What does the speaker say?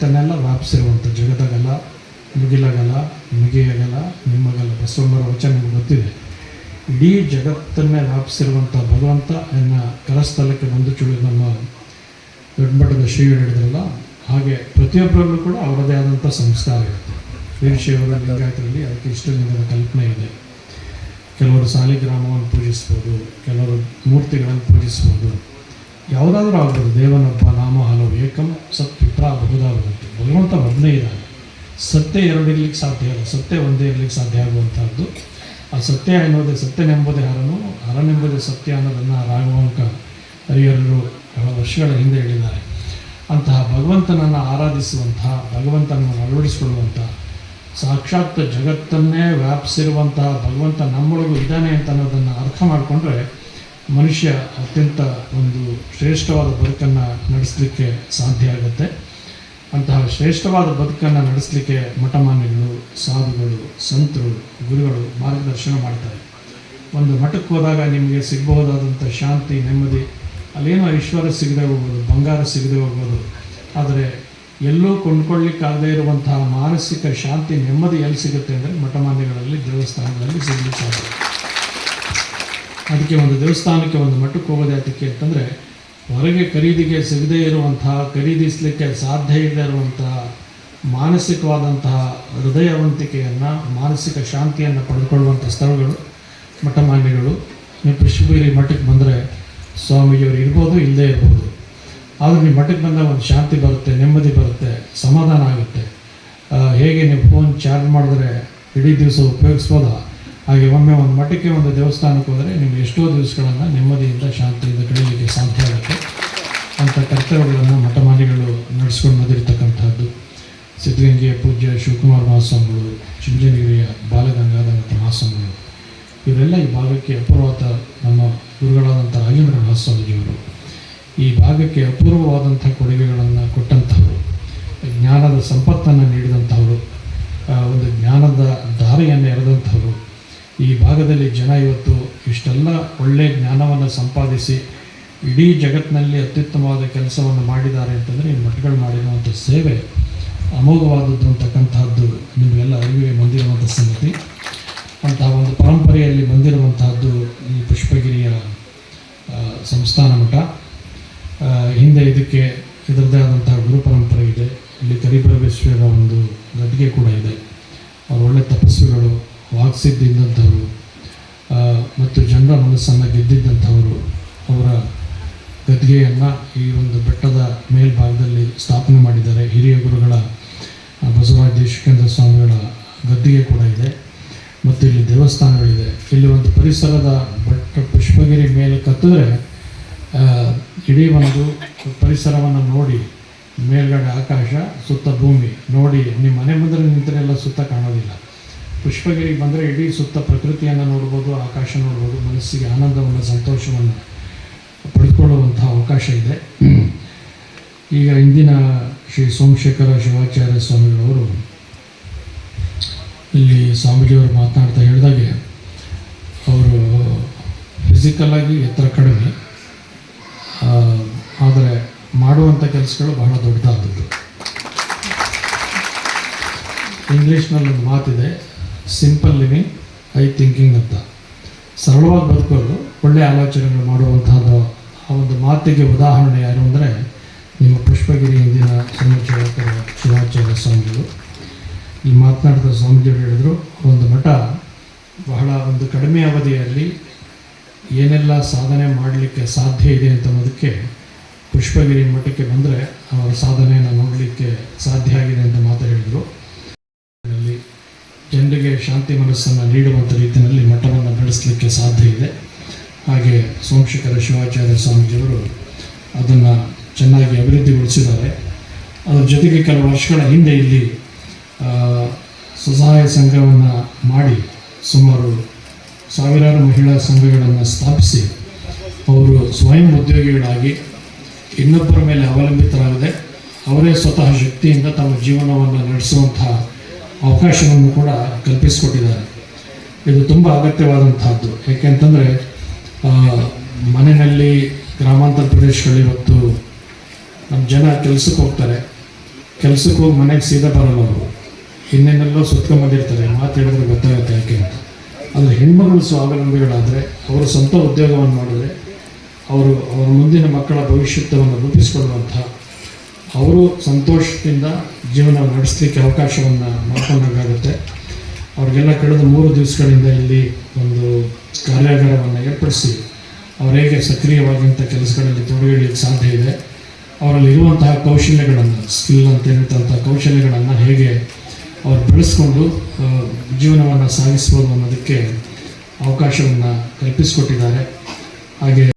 ಜಗತ್ತನ್ನೆಲ್ಲ ವ್ಯಾಪಿಸಿರುವಂಥ ಜಗದಗಲ ಮುಗಿಲಗಲ ಮುಗಿಯಾಗಲ್ಲ ನಿಮ್ಮಗಲ ಬಸವಣ್ಣರ ವಚನ ನಿಮ್ಗೆ ಗೊತ್ತಿದೆ. ಇಡೀ ಜಗತ್ತನ್ನೇ ವ್ಯಾಪಿಸಿರುವಂಥ ಭಗವಂತ ಎನ್ನ ಕರಸ್ಥಲಕ್ಕೆ ಬಂದು ಚುಳಿ ನಮ್ಮ ದೊಡ್ಡ ಮಟ್ಟದ ಶ್ರೀಗಳು ಹೇಳಿದ್ರಲ್ಲ, ಹಾಗೆ ಪ್ರತಿಯೊಬ್ಬರಲ್ಲೂ ಕೂಡ ಅವರದೇ ಆದಂಥ ಸಂಸ್ಕಾರ ಇರುತ್ತೆ. ವೀರಶೈವರ ಲಿಂಗಾಯತರಲ್ಲಿ ಅದಕ್ಕೆ ಇಷ್ಟು ಲಿಂಗದ ಕಲ್ಪನೆ ಇದೆ. ಕೆಲವರು ಸಾಲಿಗ್ರಾಮವನ್ನು ಪೂಜಿಸ್ಬೋದು, ಕೆಲವರು ಮೂರ್ತಿಗಳನ್ನು ಪೂಜಿಸ್ಬೋದು. ಯಾವುದಾದ್ರೂ ಆಗ್ಬೋದು, ದೇವನೊಬ್ಬ, ನಾಮ, ಹಲವು, ಏಕಂ ಸತ್ ಪಿತ್ರ ಬಹುದಾಗುತ್ತೆ ಭಗವಂತ ಒಂದೇ ಇದ್ದಾನೆ. ಸತ್ಯ ಎರಡು ಇರ್ಲಿಕ್ಕೆ ಸಾಧ್ಯ ಇಲ್ಲ ಸತ್ಯ ಒಂದೇ ಇರಲಿಕ್ಕೆ ಸಾಧ್ಯ ಆಗುವಂಥದ್ದು ಆ ಸತ್ಯ ಎನ್ನುವುದೇ ಸತ್ಯನೆಂಬುದೇ ಹರನು. ಹರನೆಂಬುದೇ ಸತ್ಯ ಅನ್ನೋದನ್ನು ರಾಘವಾಂಕ ಹರಿಹರರು ಬಹಳ ವರ್ಷಗಳ ಹಿಂದೆ ಹೇಳಿದ್ದಾರೆ. ಅಂತಹ ಭಗವಂತನನ್ನು ಆರಾಧಿಸುವಂತಹ, ಭಗವಂತನನ್ನು ಅಳವಡಿಸಿಕೊಳ್ಳುವಂಥ ಸಾಕ್ಷಾತ್ ಜಗತ್ತನ್ನೇ ವ್ಯಾಪಿಸಿರುವಂತಹ ಭಗವಂತ ನಮ್ಮೊಳಗೂ ಇದ್ದಾನೆ ಅಂತ ಅನ್ನೋದನ್ನು ಅರ್ಥ ಮಾಡಿಕೊಂಡ್ರೆ ಮನುಷ್ಯ ಅತ್ಯಂತ ಒಂದು ಶ್ರೇಷ್ಠವಾದ ಬದುಕನ್ನು ನಡೆಸಲಿಕ್ಕೆ ಸಾಧ್ಯ ಆಗುತ್ತೆ. ಅಂತಹ ಶ್ರೇಷ್ಠವಾದ ಬದುಕನ್ನು ನಡೆಸಲಿಕ್ಕೆ ಮಠಮಾನ್ಯಗಳು ಸಾಧುಗಳು, ಸಂತರು, ಗುರುಗಳು ಮಾರ್ಗದರ್ಶನ ಮಾಡ್ತಾರೆ. ಒಂದು ಮಠಕ್ಕೆ ಹೋದಾಗ ನಿಮಗೆ ಸಿಗಬಹುದಾದಂಥ ಶಾಂತಿ, ನೆಮ್ಮದಿ, ಅಲ್ಲೇನೋ ಐಶ್ವರ್ಯ ಸಿಗದೆ ಹೋಗ್ಬೋದು, ಬಂಗಾರ ಸಿಗದೆ ಹೋಗ್ಬೋದು. ಆದರೆ ಎಲ್ಲೂ ಕೊಂಡ್ಕೊಳ್ಳಿಕ್ಕಾಗದೇ ಇರುವಂತಹ ಮಾನಸಿಕ ಶಾಂತಿ, ನೆಮ್ಮದಿ ಎಲ್ಲಿ ಸಿಗುತ್ತೆ ಅಂದರೆ ಮಠಮಾನ್ಯಗಳಲ್ಲಿ, ದೇವಸ್ಥಾನಗಳಲ್ಲಿ ಸಿಗಲಿಕ್ಕೆ ಅದಕ್ಕೆ ಒಂದು ದೇವಸ್ಥಾನಕ್ಕೆ ಒಂದು ಮಠಕ್ಕೆ ಹೋಗೋದೇ ಅದಕ್ಕೆ ಅಂತಂದರೆ ಹೊರಗೆ ಖರೀದಿಗೆ ಸಿಗದೇ ಇರುವಂತಹ ಖರೀದಿಸಲಿಕ್ಕೆ ಸಾಧ್ಯ ಇಲ್ಲದೆ ಇರುವಂತಹ ಮಾನಸಿಕವಾದಂತಹ ಹೃದಯವಂತಿಕೆಯನ್ನು, ಮಾನಸಿಕ ಶಾಂತಿಯನ್ನು ಪಡೆದುಕೊಳ್ಳುವಂಥ ಸ್ಥಳಗಳು, ಮಠಮಾನ್ಯಗಳು, ನೀವು ಪುಷ್ಪಗಿರಿ ಮಠಕ್ಕೆ ಬಂದರೆ ಸ್ವಾಮೀಜಿಯವರು ಇರ್ಬೋದು, ಇಲ್ಲದೇ ಇರ್ಬೋದು. ಆದರೆ ನೀವು ಮಠಕ್ಕೆ ಬಂದಾಗ ಒಂದು ಶಾಂತಿ ಬರುತ್ತೆ, ನೆಮ್ಮದಿ ಬರುತ್ತೆ, ಸಮಾಧಾನ ಆಗುತ್ತೆ. ಹೇಗೆ ನೀವು ಫೋನ್ ಚಾರ್ಜ್ ಮಾಡಿದ್ರೆ ಇಡೀ ದಿವಸ ಉಪಯೋಗಿಸ್ಬೋದಾ? ಹಾಗೆ ಒಮ್ಮೆ ಒಂದು ಮಠಕ್ಕೆ ಒಂದು ದೇವಸ್ಥಾನಕ್ಕೆ ಹೋದರೆ ನಿಮ್ಗೆ ಎಷ್ಟೋ ದಿವಸಗಳನ್ನು ನೆಮ್ಮದಿಯಿಂದ ಶಾಂತಿಯಿಂದ ಕಳೆಯಲಿಕ್ಕೆ ಸಾಧ್ಯ ಆಗುತ್ತೆ. ಅಂಥ ಕರ್ತವ್ಯಗಳನ್ನು ಮಠಮಾನಿಗಳು ನಡೆಸ್ಕೊಂಡು ಬಂದಿರತಕ್ಕಂಥದ್ದು. ಸಿದ್ಧಗಂಗೆಯ ಪೂಜ್ಯ ಶಿವಕುಮಾರ ಮಹಾಸ್ವಾಮಿಗಳು ಚಿಂಚನಗಿರಿಯ ಬಾಲಗಂಗಾಧರ ಮಹಾಸ್ವಾಮಿಗಳು, ಇವರೆಲ್ಲ ಈ ಭಾಗಕ್ಕೆ ಅಪೂರ್ವವಾದ ನಮ್ಮ ಗುರುಗಳಾದಂಥ ರಾಜೇಂದ್ರ ಮಹಾಸ್ವಾಮೀಜಿಯವರು. ಈ ಭಾಗಕ್ಕೆ ಅಪೂರ್ವವಾದಂಥ ಕೊಡುಗೆಗಳನ್ನು ಕೊಟ್ಟಂಥವರು, ಜ್ಞಾನದ ಸಂಪತ್ತನ್ನು ನೀಡಿದಂಥವರು ಒಂದು ಜ್ಞಾನದ ದಾರಿಯನ್ನು ಎರೆದಂಥವರು ಈ ಭಾಗದಲ್ಲಿ ಜನ ಇವತ್ತು ಇಷ್ಟೆಲ್ಲ ಒಳ್ಳೆಯ ಜ್ಞಾನವನ್ನು ಸಂಪಾದಿಸಿ ಇಡೀ ಜಗತ್ತಿನಲ್ಲಿ ಅತ್ಯುತ್ತಮವಾದ ಕೆಲಸವನ್ನು ಮಾಡಿದ್ದಾರೆ ಅಂತಂದರೆ ಈ ಮಠಗಳು ಮಾಡಿರುವಂಥ ಸೇವೆ ಅಮೋಘವಾದದ್ದು ಅಂತಕ್ಕಂತಹದ್ದು ನಿಮಗೆಲ್ಲ ಅರಿವಿಗೆ ಬಂದಿರುವಂಥ ಸಂಗತಿ. ಅಂತಹ ಒಂದು ಪರಂಪರೆಯಲ್ಲಿ ಬಂದಿರುವಂತಹದ್ದು ಈ ಪುಷ್ಪಗಿರಿಯ ಸಂಸ್ಥಾನ ಮಠ. ಹಿಂದೆ ಇದಕ್ಕೆ ಇದರದ್ದೇ ಆದಂತಹ ಗುರು ಪರಂಪರೆ ಇದೆ. ಇಲ್ಲಿ ಕರಿಪರಮೇಶ್ವರ ಒಂದು ಗದ್ದಿಗೆ ಕೂಡ ಇದೆ. ಅವರು ಒಳ್ಳೆ ತಪಸ್ವಿಗಳು ವಾಕ್ಸಿದ್ಧಿ ಇದ್ದಂಥವರು ಮತ್ತು ಜನರ ಮನಸ್ಸನ್ನು ಗೆದ್ದಿದ್ದಂಥವರು ಅವರ ಗದ್ಗೆಯನ್ನು ಈ ಒಂದು ಬೆಟ್ಟದ ಮೇಲ್ಭಾಗದಲ್ಲಿ ಸ್ಥಾಪನೆ ಮಾಡಿದ್ದಾರೆ. ಹಿರಿಯ ಗುರುಗಳ ಬಸವರಾಜ ದೇಶಿಕೇಂದ್ರ ಸ್ವಾಮಿಗಳ ಗದ್ದಿಗೆ ಕೂಡ ಇದೆ. ಮತ್ತು ಇಲ್ಲಿ ದೇವಸ್ಥಾನಗಳಿದೆ. ಇಲ್ಲಿ ಒಂದು ಪರಿಸರದ ಬೆಟ್ಟ, ಪುಷ್ಪಗಿರಿ ಮೇಲೆ ಕತ್ತಿದ್ರೆ ಇಡೀ ಒಂದು ಪರಿಸರವನ್ನು ನೋಡಿ ಮೇಲ್ಗಡೆ ಆಕಾಶ, ಸುತ್ತ ಭೂಮಿ, ನೋಡಿ ನಿಮ್ಮ ಮನೆ ಮುಂದೆ ನಿಂತರೆ ಎಲ್ಲ ಸುತ್ತ ಕಾಣೋದಿಲ್ಲ. ಪುಷ್ಪಗಿರಿಗೆ ಬಂದರೆ ಇಡೀ ಸುತ್ತ ಪ್ರಕೃತಿಯನ್ನು ನೋಡ್ಬೋದು, ಆಕಾಶ ನೋಡ್ಬೋದು, ಮನಸ್ಸಿಗೆ ಆನಂದವನ್ನು, ಸಂತೋಷವನ್ನು ಪಡ್ಕೊಳ್ಳುವಂಥ ಅವಕಾಶ ಇದೆ. ಈಗ ಇಂದಿನ ಶ್ರೀ ಸೋಮಶೇಖರ ಶಿವಾಚಾರ್ಯ ಸ್ವಾಮಿಗಳವರು ಇಲ್ಲಿ ಸ್ವಾಮೀಜಿಯವರು ಮಾತನಾಡ್ತಾ ಹೇಳಿದಾಗೆ, ಅವರು ಫಿಸಿಕಲ್ಲಾಗಿ ಎತ್ತರ ಕಡಿಮೆ. ಆದರೆ ಮಾಡುವಂಥ ಕೆಲಸಗಳು ಬಹಳ ದೊಡ್ಡದಾದದ್ದು. ಇಂಗ್ಲೀಷ್ನಲ್ಲಿ ಒಂದು ಮಾತಿದೆ ಸಿಂಪಲ್ ಲಿವಿಂಗ್ ಐ ಥಿಂಕಿಂಗ್ ಅಂತ. ಸರಳವಾಗಿ ಬದುಕೋದು ಒಳ್ಳೆಯ ಆಲೋಚನೆಗಳು ಮಾಡುವಂತಹ ಆ ಒಂದು ಮಾತಿಗೆ ಉದಾಹರಣೆ ಯಾರು ಅಂದರೆ ನಿಮ್ಮ ಪುಷ್ಪಗಿರಿ ಹಿಂದಿನ ಸೋಮೇಶ್ವರ ಶಿವಾಚಾರ್ಯ ಸ್ವಾಮಿಗಳು. ಈ ಮಾತನಾಡಿದ ಸ್ವಾಮೀಜಿಗಳು ಹೇಳಿದರು ಒಂದು ಮಠ ಬಹಳ ಒಂದು ಕಡಿಮೆ ಅವಧಿಯಲ್ಲಿ ಏನೆಲ್ಲ ಸಾಧನೆ ಮಾಡಲಿಕ್ಕೆ ಸಾಧ್ಯ ಇದೆ ಅಂತ ಅನ್ನೋದಕ್ಕೆ ಪುಷ್ಪಗಿರಿ ಮಠಕ್ಕೆ ಬಂದರೆ ಅವರ ಸಾಧನೆಯನ್ನು ನೋಡಲಿಕ್ಕೆ ಸಾಧ್ಯ ಆಗಿದೆ ಅಂತ ಮಾತು ಹೇಳಿದರು ಅಲ್ಲಿ ಜನರಿಗೆ ಶಾಂತಿ ಮನಸ್ಸನ್ನು ನೀಡುವಂಥ ರೀತಿಯಲ್ಲಿ ಮಠವನ್ನು ನಡೆಸಲಿಕ್ಕೆ ಸಾಧ್ಯ ಇದೆ. ಹಾಗೆ ಸೋಮಶೇಖರ ಶಿವಾಚಾರ್ಯ ಸ್ವಾಮೀಜಿಯವರು ಅದನ್ನು ಚೆನ್ನಾಗಿ ಅಭಿವೃದ್ಧಿಗೊಳಿಸಿದ್ದಾರೆ. ಅದರ ಜೊತೆಗೆ ಕೆಲವು ವರ್ಷಗಳ ಹಿಂದೆ ಇಲ್ಲಿ ಸ್ವಸಹಾಯ ಸಂಘವನ್ನು ಮಾಡಿ ಸುಮಾರು ಸಾವಿರಾರು ಮಹಿಳಾ ಸಂಘಗಳನ್ನು ಸ್ಥಾಪಿಸಿ ಅವರು ಸ್ವಯಂ ಉದ್ಯೋಗಿಗಳಾಗಿ ಇನ್ನೊಬ್ಬರ ಮೇಲೆ ಅವಲಂಬಿತರಾಗದೆ. ಅವರೇ ಸ್ವತಃ ಶಕ್ತಿಯಿಂದ ತಮ್ಮ ಜೀವನವನ್ನು ನಡೆಸುವಂತಹ ಅವಕಾಶವನ್ನು ಕೂಡ ಕಲ್ಪಿಸಿಕೊಟ್ಟಿದ್ದಾರೆ. ಇದು ತುಂಬ ಅಗತ್ಯವಾದಂತಹದ್ದು. ಏಕೆಂತಂದರೆ ಮನೆಯಲ್ಲಿ ಗ್ರಾಮಾಂತರ ಪ್ರದೇಶಗಳಲ್ಲಿ ಇವತ್ತು ನಮ್ಮ ಜನ ಕೆಲಸಕ್ಕೆ ಹೋಗ್ತಾರೆ. ಕೆಲಸಕ್ಕೆ ಹೋಗಿ ಮನೆಗೆ ಸೀದಾ ಬರಲ್ಲ ಅವರು. ಇನ್ನೇನೆಲ್ಲೋ ಸುತ್ಕೊಂಬಂದಿರ್ತಾರೆ. ಮಾತು ಹೇಳಿದ್ರೆ ಗೊತ್ತಾಗುತ್ತೆ ಯಾಕೆ ಅಂತ. ಆದರೆ ಹೆಣ್ಮಗಳು ಸ್ವಾವಲಂಬಿಗಳಾದರೆ, ಅವರು ಸ್ವಂತ ಉದ್ಯೋಗವನ್ನು ಮಾಡಿದ್ರೆ, ಅವರು ಅವರ ಮುಂದಿನ ಮಕ್ಕಳ ಭವಿಷ್ಯತ್ವವನ್ನು ರೂಪಿಸಿಕೊಳ್ಳುವಂತಹ ಅವರು ಸಂತೋಷದಿಂದ ಜೀವನ ನಡೆಸಲಿಕ್ಕೆ ಅವಕಾಶವನ್ನು ಮಾಡ್ಕೊಂಡಂಗಾಗುತ್ತೆ. ಅವ್ರಿಗೆಲ್ಲ ಕಳೆದ ಮೂರು ದಿವಸಗಳಿಂದ ಇಲ್ಲಿ ಒಂದು ಕಾರ್ಯಾಗಾರವನ್ನು ಏರ್ಪಡಿಸಿ ಅವ್ರು ಹೇಗೆ ಸಕ್ರಿಯವಾಗಿ ಇಂಥ ಕೆಲಸಗಳಲ್ಲಿ ತೊಡಗಿಡಲಿಕ್ಕೆ ಸಾಧ್ಯ ಇದೆ, ಅವರಲ್ಲಿ ಇರುವಂತಹ ಕೌಶಲ್ಯಗಳನ್ನು ಸ್ಕಿಲ್ ಅಂತ ಹೇಳ್ತಂಥ ಕೌಶಲ್ಯಗಳನ್ನು ಹೇಗೆ ಅವ್ರು ಬೆಳೆಸ್ಕೊಂಡು ಜೀವನವನ್ನು ಸಾಗಿಸ್ಬೋದು ಅನ್ನೋದಕ್ಕೆ ಅವಕಾಶವನ್ನು ಕಲ್ಪಿಸಿಕೊಟ್ಟಿದ್ದಾರೆ. ಹಾಗೆ